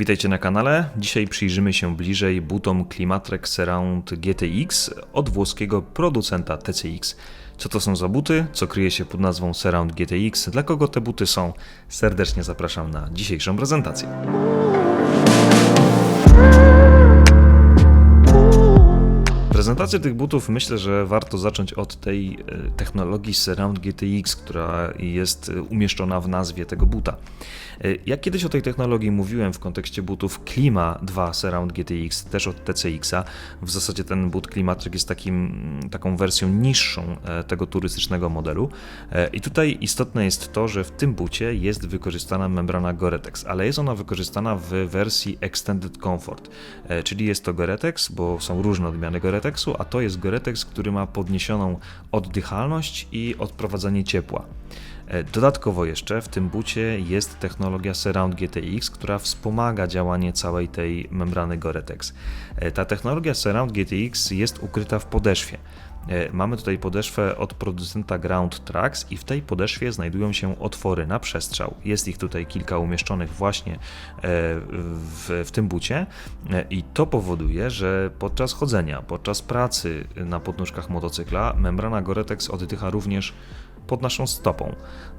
Witajcie na kanale. Dzisiaj przyjrzymy się bliżej butom Climatrek Surround GTX od włoskiego producenta TCX. Co to są za buty? Co kryje się pod nazwą Surround GTX? Dla kogo te buty są? Serdecznie zapraszam na dzisiejszą prezentację. Prezentację tych butów myślę, że warto zacząć od tej e, technologii Surround GTX, która jest e, umieszczona w nazwie tego buta. E, Ja kiedyś o tej technologii mówiłem w kontekście butów Klima 2 Surround GTX, też od TCX-a. W zasadzie ten but Climatrek jest takim, taką wersją niższą tego turystycznego modelu. I tutaj istotne jest to, że w tym bucie jest wykorzystana membrana Gore-Tex, ale jest ona wykorzystana w wersji Extended Comfort, czyli jest to Gore-Tex, bo są różne odmiany A to jest Gore-Tex, który ma podniesioną oddychalność i odprowadzanie ciepła. E, Dodatkowo jeszcze w tym bucie jest technologia Surround GTX, która wspomaga działanie całej tej membrany Gore-Tex. E, Ta technologia Surround GTX jest ukryta w podeszwie. E, Mamy tutaj podeszwę od producenta Ground Tracks i w tej podeszwie znajdują się otwory na przestrzał. Jest ich tutaj kilka umieszczonych właśnie e, w, w tym bucie e, i to powoduje, że podczas chodzenia, podczas pracy na podnóżkach motocykla membrana Gore-Tex oddycha również pod naszą stopą.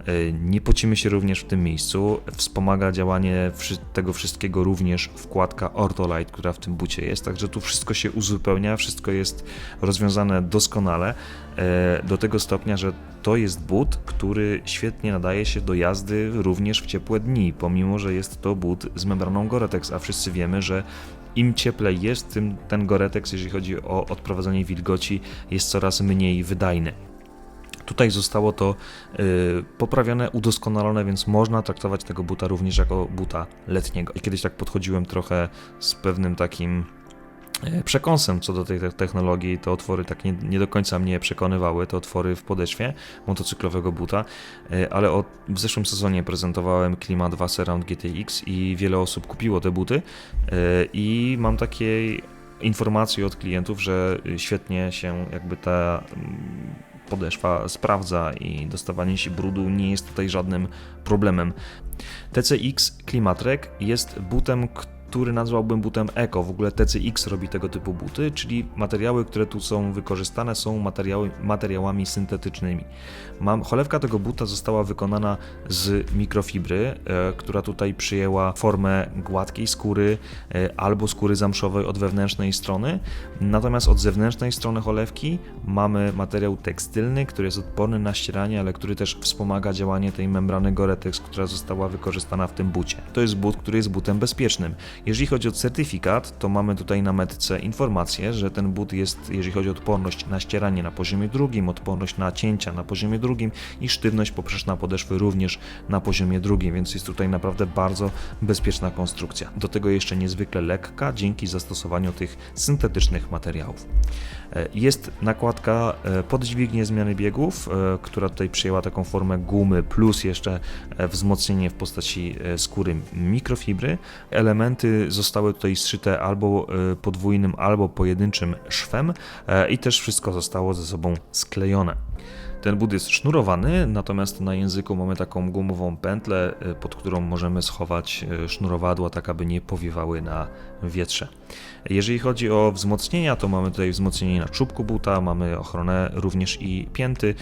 E, Nie pocimy się również w tym miejscu. Wspomaga działanie tego wszystkiego również wkładka Ortolite, która w tym bucie jest. Także tu wszystko się uzupełnia, wszystko jest rozwiązane doskonale. e, Do tego stopnia, że to jest but, który świetnie nadaje się do jazdy również w ciepłe dni, pomimo że jest to but z membraną Gore-Tex, a wszyscy wiemy, że im cieplej jest, tym ten Gore-Tex, jeżeli chodzi o odprowadzanie wilgoci, jest coraz mniej wydajny. Tutaj zostało to y, poprawione, udoskonalone, więc można traktować tego buta również jako buta letniego. I kiedyś tak podchodziłem trochę z pewnym takim e, przekąsem co do tej te- technologii. Te otwory tak nie, nie do końca mnie przekonywały, te otwory w podeszwie motocyklowego buta, e, ale od, w zeszłym sezonie prezentowałem Klima 2 Surround GTX i wiele osób kupiło te buty i mam takie informacje od klientów, że świetnie się jakby ta mm, podeszwa sprawdza i dostawanie się brudu nie jest tutaj żadnym problemem. TCX Climatrek jest butem, który nazwałbym butem Eco. W ogóle TCX robi tego typu buty, czyli materiały, które tu są wykorzystane, są materiały, materiałami syntetycznymi. Mam, cholewka tego buta została wykonana z mikrofibry, e, która tutaj przyjęła formę gładkiej skóry e, albo skóry zamszowej od wewnętrznej strony. Natomiast od zewnętrznej strony cholewki mamy materiał tekstylny, który jest odporny na ścieranie, ale który też wspomaga działanie tej membrany Gore-Tex, która została wykorzystana w tym bucie. To jest but, który jest butem bezpiecznym. Jeżeli chodzi o certyfikat, to mamy tutaj na metce informację, że ten but jest, jeżeli chodzi o odporność na ścieranie na poziomie drugim, odporność na cięcia na poziomie drugim i sztywność poprzeczna podeszwy również na poziomie drugim, więc jest tutaj naprawdę bardzo bezpieczna konstrukcja. Do tego jeszcze niezwykle lekka dzięki zastosowaniu tych syntetycznych materiałów. E, Jest nakładka e, pod dźwignię zmiany biegów, e, która tutaj przyjęła taką formę gumy, plus jeszcze wzmocnienie w postaci skóry mikrofibry. Elementy zostały tutaj zszyte albo e, podwójnym, albo pojedynczym szwem e, i też wszystko zostało ze sobą sklejone. Ten but jest sznurowany, natomiast na języku mamy taką gumową pętlę, y, pod którą możemy schować sznurowadła, tak aby nie powiewały na wietrze. Jeżeli chodzi o wzmocnienia, to mamy tutaj wzmocnienie na czubku buta, mamy ochronę również i pięty,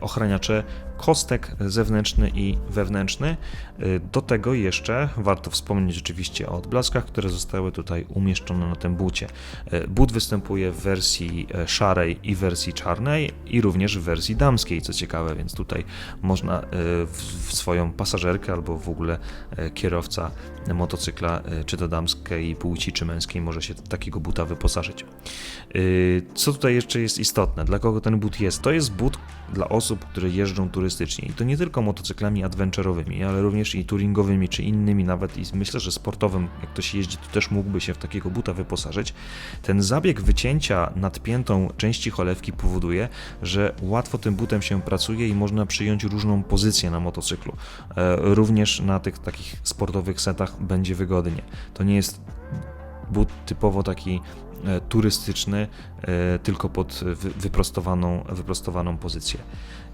ochraniacze kostek zewnętrzny i wewnętrzny. Y, Do tego jeszcze warto wspomnieć oczywiście o odblaskach, które zostały tutaj umieszczone na tym bucie. Y, But występuje w wersji e, szarej i wersji czarnej i również w wersji damskiej, co ciekawe, więc tutaj można w swoją pasażerkę albo w ogóle kierowca motocykla, czy to damskiej płci, czy męskiej, może się takiego buta wyposażyć. Y, Co tutaj jeszcze jest istotne? Dla kogo ten but jest? To jest but dla osób, które jeżdżą turystycznie i to nie tylko motocyklami adventurowymi, ale również i touringowymi, czy innymi nawet i myślę, że sportowym, jak ktoś jeździ, to też mógłby się w takiego buta wyposażyć. Ten zabieg wycięcia nadpiętą części cholewki powoduje, że łatwo tym butem się pracuje i można przyjąć różną pozycję na motocyklu. E, Również na tych takich sportowych setach będzie wygodnie. To nie jest but typowo taki e, turystyczny, e, tylko pod wy- wyprostowaną, wyprostowaną pozycję.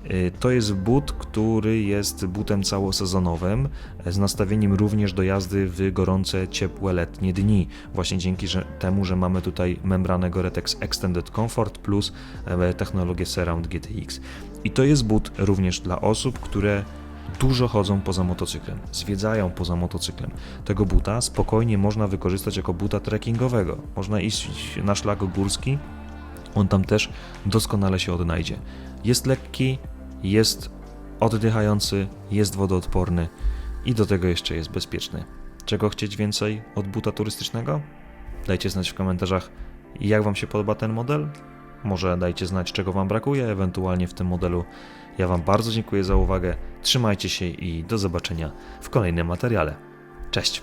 E, To jest but, który jest butem całosezonowym, z nastawieniem również do jazdy w gorące, ciepłe letnie dni. Właśnie dzięki że, temu, że mamy tutaj membranę Gore-Tex Extended Comfort plus technologię Surround GTX. I to jest but również dla osób, które dużo chodzą poza motocyklem, zwiedzają poza motocyklem. Tego buta spokojnie można wykorzystać jako buta trekkingowego. Można iść na szlak górski, on tam też doskonale się odnajdzie. Jest lekki, jest oddychający, jest wodoodporny i do tego jeszcze jest bezpieczny. Czego chcieć więcej od buta turystycznego? Dajcie znać w komentarzach, jak Wam się podoba ten model. Może dajcie znać, czego Wam brakuje, ewentualnie w tym modelu. Ja Wam bardzo dziękuję za uwagę. Trzymajcie się i do zobaczenia w kolejnym materiale. Cześć!